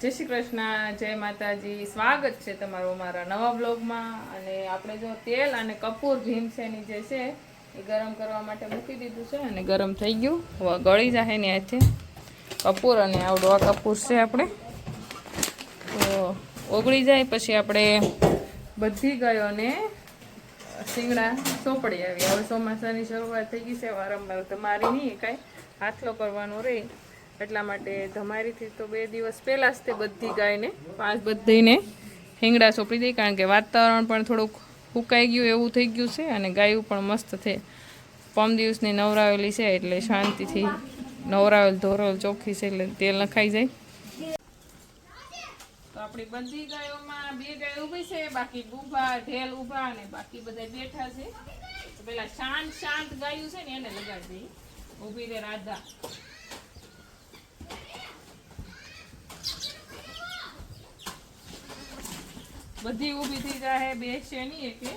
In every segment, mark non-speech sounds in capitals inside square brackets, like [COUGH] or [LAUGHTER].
જય શ્રી કૃષ્ણ, જય માતાજી. સ્વાગત છે તમારું મારા નવા બ્લોગમાં. અને આપણે જો તેલ અને કપૂર ભીમસેની જે છે, એ ગરમ કરવા માટે મૂકી દીધું છે અને ગરમ થઈ ગયું. ગળી જાય ને હાથે કપૂર અને આવડો આ કપૂર છે આપણે. તો ઓગળી જાય પછી આપણે બધી ગાયોને શીંગડા સોપડી આવી. હવે ચોમાસાની શરૂઆત થઈ ગઈ છે, વારંવાર તમારી નહીં, કાંઈ. હાથલો કરવાનો રહે એટલા માટે ધમારીથી તો બે દિવસ પહેલાં જ તે બધી ગાયને, પાંચ બધીને હિંગડા સોંપી દઈ, કારણ કે વાતાવરણ પણ થોડુંક ફૂંકાઈ ગયું, એવું થઈ ગયું છે અને ગાયું પણ મસ્ત છે. પમ દિવસની નવરાવેલી છે એટલે શાંતિથી નવરાવેલ ધોરવેલ ચોખ્ખી છે એટલે તેલ નખાઈ જાય. આપણી બધી ગાયોમાં બે ગાયો ઊભી છે, બાકી બુભા, ઢેલ ઊભા અને બાકી બધા બેઠા છે. પેલા શાંત શાંત ગાયું છે ને એને લગાડી દઈએ. ઊભી રે રાધા. બધી ઊભી થઈ જાય છે નહીં એટલે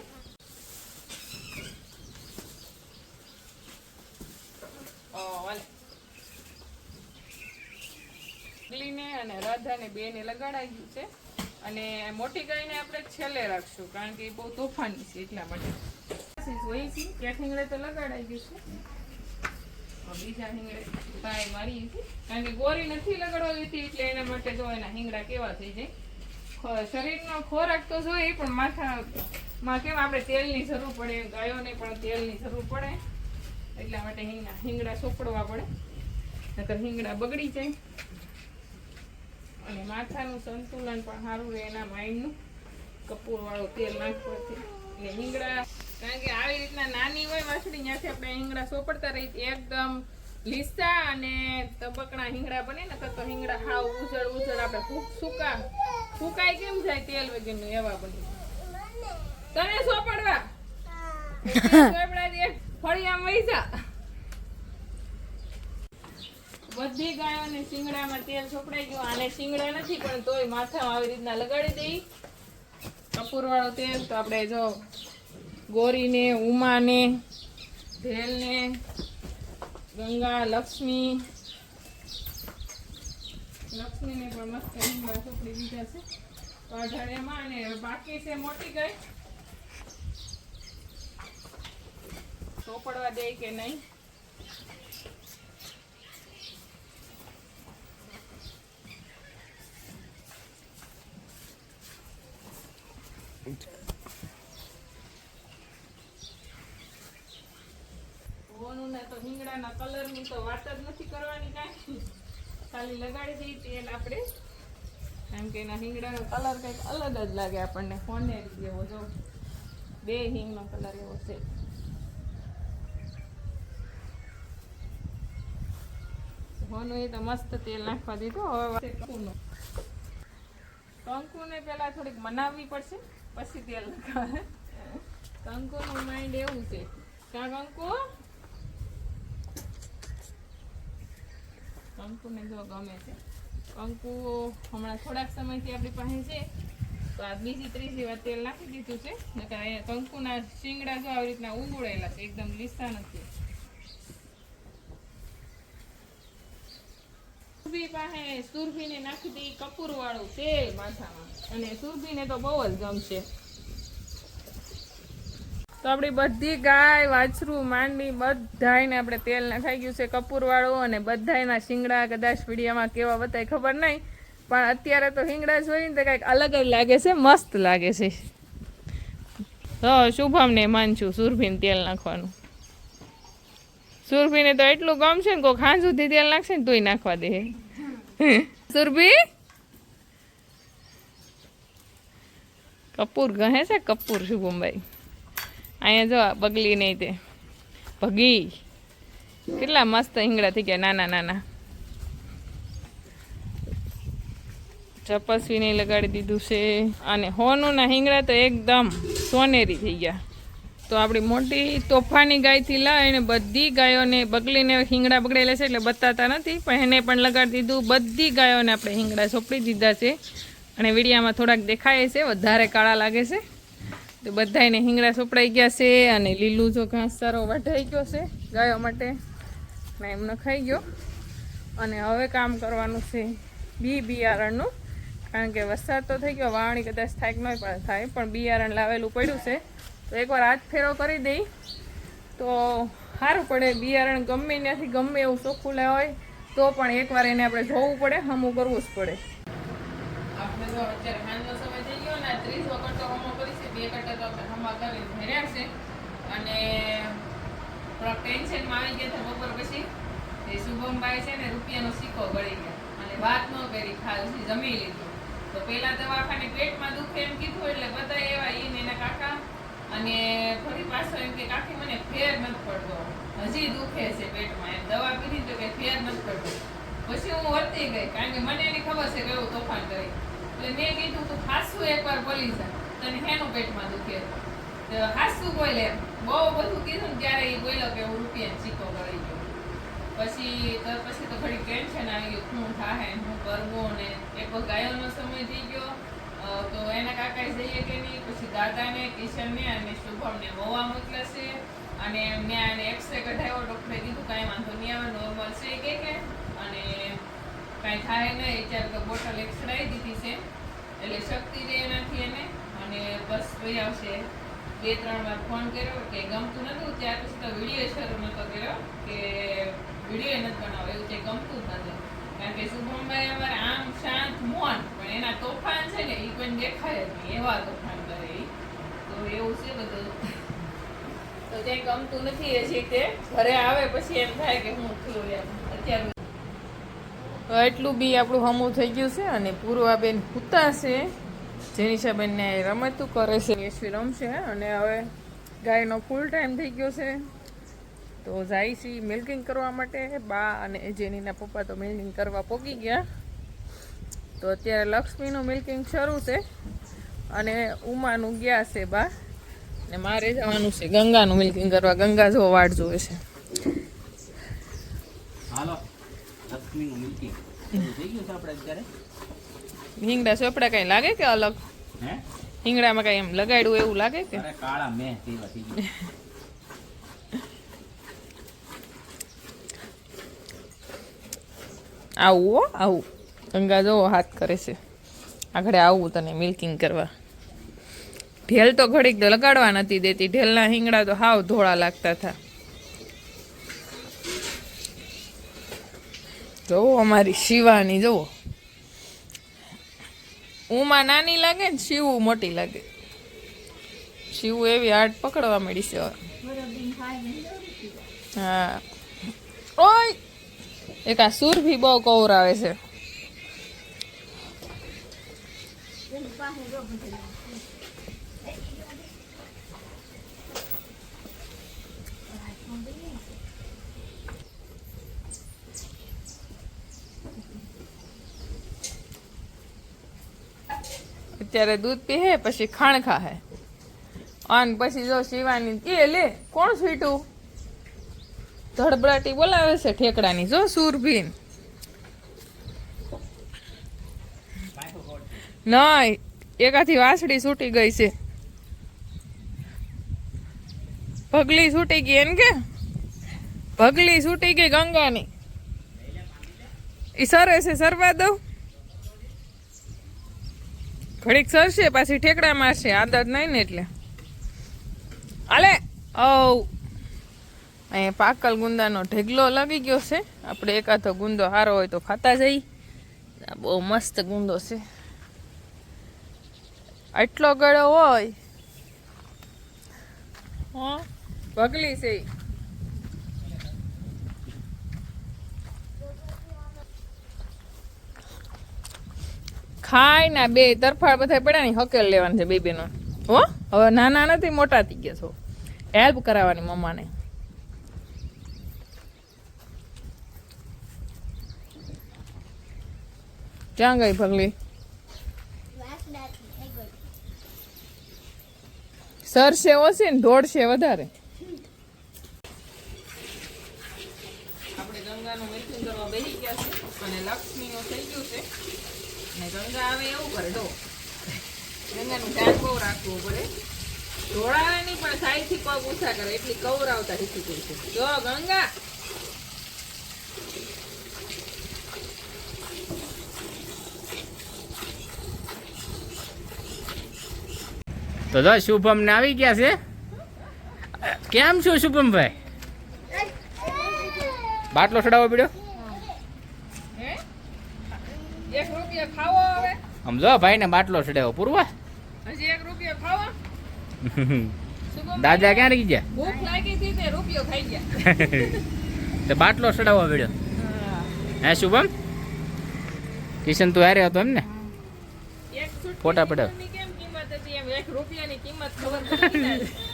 ઓ, વાલે. ને અને રાધાને બે ને લગાડાઈ ગયું છે. અને મોટી ગાયને આપણે છેલ્લે રાખશું કારણ કે એ બહુ તોફાની છે એટલા માટે. હિંગડે તો લગાડાઈ ગયું છે બીજા હિંગડે ટ્રાય મારી કારણ કે ગોરી નથી લગાડવા દીધી એટલે એના માટે જો એના હિંગડા કેવા થઈ જાય. શરીરનો ખોરાક તો જોઈએ, પણ માથામાં કેમ આપણે તેલની જરૂર પડે, ગાયોને પણ તેલની જરૂર પડે. એટલા માટે હિંગડા હિંગડા સોપડવા પડે. નકર હિંગડા બગડી જાય. અને માથાનું સંતુલન પણ સારું રહે એના માઇન્ડનું. કપૂરવાળું તેલ નાખવાથી એટલે હિંગડા કારણ કે આવી રીતના નાની હોય વાછડી, ત્યાંથી આપણે હિંગડા સોપડતા રહી એકદમ લીસા અને તબકણા હિંગડા બને ને તો હિંગડા હાવ ઉજળ ઉજળ આપણે સૂકા ફૂકાય કેમ જાય તેલ વગરનું? એવા બની તને સોપડવા સોપડા દે. ફળિયામાં જા બધી ગાયોને શિંગડામાં તેલ ચોપડાઈ ગયું. આને શિંગડા નથી, પણ તોય માથામાં આવી રીતના લગાડી દઈ. કપૂરવાળો તેલ તો આપણે જો ગોરીને, ઉમાને, ભેલને, ગંગા, લક્ષ્મી લક્ષ્મીને પણ મસ્ત લીંબા ચોપડી દીધા છે. તો ઢળિયામાં અને બાકી છે મોટી ગઈ. ચોપડવા દે કે નહીં? ને તો હિંગડાના કલરની તો વાત જ નથી કરવાની કાંઈ. ખાલી લગાડી દઈએ તેલ આપણે એમ કે એના હિંગડાનો કલર કંઈક અલગ જ લાગે આપણને. ફોને જેવો જો, બે હિંગનો કલર એવો છે. હોનું એ તો મસ્ત તેલ નાખવા દીધું, હવે કંકુનો કંકુને પેલા થોડીક મનાવવી પડશે, પછી તેલ નાખવા. કંકુનું માઇન્ડ એવું છે. ક્યાં કંકુ કંકુને જો ગમે છે. કંકુ હમણાં થોડાક સમયથી આપણી પાસે છે. તો આ બીજી ત્રીજી વાર તેલ નાખી દીધું છે. નકર કંકુના શીંગડા જો આવી રીતના ઉગળેલા છે, એકદમ લીસા નથી. સુરભી પાસે સુરભીને નાખી દઈ કપૂર વાળું તેલ માથામાં. અને સુરભીને તો બહુ જ ગમશે. તો આપણી બધી ગાય, વાછરું માંડી બધાયને આપણે તેલ નખાઈ ગયું છે કપૂરવાળું અને બધાયના શિંગડા કદાચ વિડીયોમાં કેવા બતાય ખબર નહીં. પણ અત્યારે તો હિંગડા જોઈને તો કંઈક અલગ જ લાગે છે, મસ્ત લાગે છે. તો શુભમને માનશું સુરભીને તેલ નાખવાનું. સુરભીને તો એટલું ગમશે ને કોઈ ખાંજ સુધી તેલ નાખશે ને તોય નાખવા દે. સુરભી? કપૂર ગહે છે? કપૂર, શુભમભાઈ. અહીંયા જો બગલી નહીં તે. ભગી. કેટલા મસ્ત હિંગડા થઈ ગયા, નાના નાના. ચપસવીને લગાડી દીધું છે. અને હોનુંના હિંગડા તો એકદમ સોનેરી થઈ ગયા. તો આપણી મોટી તોફાની ગાયથી લઈને બધી ગાયોને બગલીને હિંગડા બગડેલા છે એટલે બતાતા નથી, પણ એને પણ લગાડી દીધું. બધી ગાયોને આપણે હિંગડા સોંપડી દીધા છે. અને વિડીયામાં થોડાક દેખાય છે, વધારે કાળા લાગે છે. તો બધાને હિંગડા સોપડાઈ ગયા છે અને લીલું જો ઘાસ સારો વઢાઈ ગયો છે ગાયો માટે. ને એમ ખાઈ ગયો. અને હવે કામ કરવાનું છે બી બિયારણનું. કારણ કે વરસાદ તો થઈ ગયો, વાવણી કદાચ થાય કે પણ થાય પણ બિયારણ લાવેલું પડ્યું છે. તો એકવાર હાથ ફેરો કરી દઈ. તો સારું પડે, બિયારણ ગમે ત્યાંથી ગમે એવું ચોખ્ખું લે હોય તો પણ એકવાર એને આપણે જોવું પડે, હમું કરવું જ પડે. આપણે તો અત્યારે સાંજનો સમય થઈ ગયો તો હમો કરી છે બે કટ્ટા તો હમા કરીને ભર્યા છે અને થોડાક ટેન્શનમાં આવી ગયા હતા બપોર પછી. એ શુભમભાઈ છે ને રૂપિયાનો સિક્કો ગળી ગયા. અને વાત ન કરી, ખાલી જમી લીધું. તો પેલા દવાખાને પેટમાં દુખે એમ કીધું, એટલે બધા એવા એ ને એના કાકા. અને ફરી પાછો એમ કે, કાકી, મને ફેર નથી પડતો. હજી દુખે છે પેટમાં. એમ દવા પીધી તો કે ફેર નથી પડતો. પછી હું વર્તી ગઈ, કારણ કે મને એની ખબર છે કે એવું તોફાન કરી. એટલે મેં કીધું તું હાસું એકવાર બોલી જા. તને હેનું પેટમાં દુખે. તો હાસું બોલે. બહુ બધું કીધું ને ત્યારે એ બોલ્યો કે હું રૂપિયા ચીકો કરી ગયો. પછી તો પછી તો ઘડી ટેન્શન આવી ગયું. શું થાય હું કરવું ને. એક વખત ગાયોનો સમય થઈ ગયો. તો એના કાકા જઈએ કે નહીં, પછી દાદાને, કિશનને અને શુભમને હોવા મોકલશે અને મેં આને એક્સરે કઢાવ્યો. ડૉક્ટરે કીધું કાંઈ વાંધો નહીં આવે નોર્મલ છે કે કાંઈ થાય નહીં. ત્યારે તો બોટલ એક ચડાવી દીધી છે. એટલે શક્તિ રહે એનાથી એને. અને બસ ભાઈ આવશે. બે, ત્રણ વાર ફોન કર્યો કે ગમતું નતું. ત્યાર પછી તો વીડિયો શરૂ નતો કર્યો કે વીડિયો નથી બનાવો એવું તે ગમતું જ નથી કારણ કે શુભમભાઈ અમારે આમ શાંત મોન, પણ એના તોફાન છે ને એ કોઈ દેખાય જ નહીં. એવા તોફાન કરે એ તો એવું છે બધું. તો જે ગમતું નથી હજી તે. ઘરે આવે પછી એમ થાય કે હું થયું એમ. અત્યારે એટલું બી આપણું હમું થઈ ગયું છે અને પૂર્વાબેન હુતા છે. જેનિશાબેનને રમતું કરે છે. યશવી રમશે અને હવે ગાયનો ફૂલ ટાઈમ થઈ ગયો છે. તો જાય છે મિલ્કિંગ કરવા માટે. બા અને જેનીના પપ્પા તો મિલ્કિંગ કરવા પોગી ગયા. તો અત્યારે લક્ષ્મીનું મિલ્કિંગ શરૂ છે. અને ઉમાનું ગયા છે બા. ને મારે જવાનું છે ગંગાનું મિલ્કિંગ કરવા. ગંગા જો વાટ જોવે છે હાલો લક્ષ્મીનું મિલ્કિંગ એવું થઈ ગયું છે આપણે અત્યારે હિંગડા ચોપડા કઈ લાગે કે અલગ? હિંગડામાં કઈ એમ લગાડ્યું એવું લાગે કે? કાળા મેં આવું હો આવું. ગંગા જોવો હાથ કરે છે. આગળ આવું તને મિલ્કિંગ કરવા. ઢેલ તો ઘડીક તો લગાડવા નથી દેતી. ઢેલના હિંગડા તો હાવ ધોળા લાગતા હતા. જોવો અમારી શિવાની, જુઓ. ઉમાં નાની લાગે ને શિવું મોટી લાગે. શિવું એવી આર્ટ પકડવા મળી છે હા. ઓય! એક આ સુર ભી બહુ કવરાવે છે. અત્યારે દૂધ પીહે, પછી ખાણ ખાહે. અને પછી જો શિવાની કે લે, કોણ સ્વીટું? ધડબડાટી બોલાવે છે ઠેકડાની. જો સુરભીન. ના એકાથી વાસડી છૂટી ગઈ છે. ભગલી છૂટી ગઈ એને કે? ભગલી છૂટી ગઈ ગંગાની. ઈ સરે છે, સરવા દઉં? ઘડીક સરશે, પાછી ઠેકડા મારશે આદત નહીં ને એટલે. આલે ઓ અહીંયા પાકલ ગુંદાનો ઢેગલો લાગી ગયો છે. આપણે એકાદો ગુંદો સારો હોય તો ખાતા જઈ. બહુ મસ્ત ગુંદો છે. આટલો ગળો હોય. હા, ભગલી છે ઈ. ખાય ના બે તરફાળ બધા પડ્યા ને હકેલ લેવાની છે બે બેનો હો? હવે નાના નથી, મોટા થઈ ગયા છો. હેલ્પ કરાવવાની મમ્માને. ક્યાં ગઈ ભગલી સરશે ઓછી ને દોડશે વધારે. આપણે ગંગાનું મિથુન કરવા બેસી ગયા છે અને લક્ષ્મીનું થઈ ગયું છે. ગંગા આવે એવું કરે. ડો ગંગાનું ધ્યાન બહુ રાખવું પડે. ઢોળાવે નહીં પણ સાઈડથી પગ ઓછા કરે એટલી કવરાવતા શીખી ગઈ છે. જો ગંગા. તો જો શુભમ ને આવી ગયા છે. કેમ છો શુભમભાઈ? બાટલો ચડાવો પડ્યો? હવે ભાઈને બાટલો ચડાવ્યો પૂરવા. હજી એક રૂપિયો ખાવો. [LAUGHS] દાદા ક્યાં રહી ગયા? ભૂખ લાગી હતી તે રૂપિયો ખાઈ ગયા. [LAUGHS] તો બાટલો ચડાવવા પડ્યો. હે. શુભમ? કિશન તું હારે હતો એમ ને? ફોટા પડાવ. એક રૂપિયાની કિંમત ખબર [LAUGHS]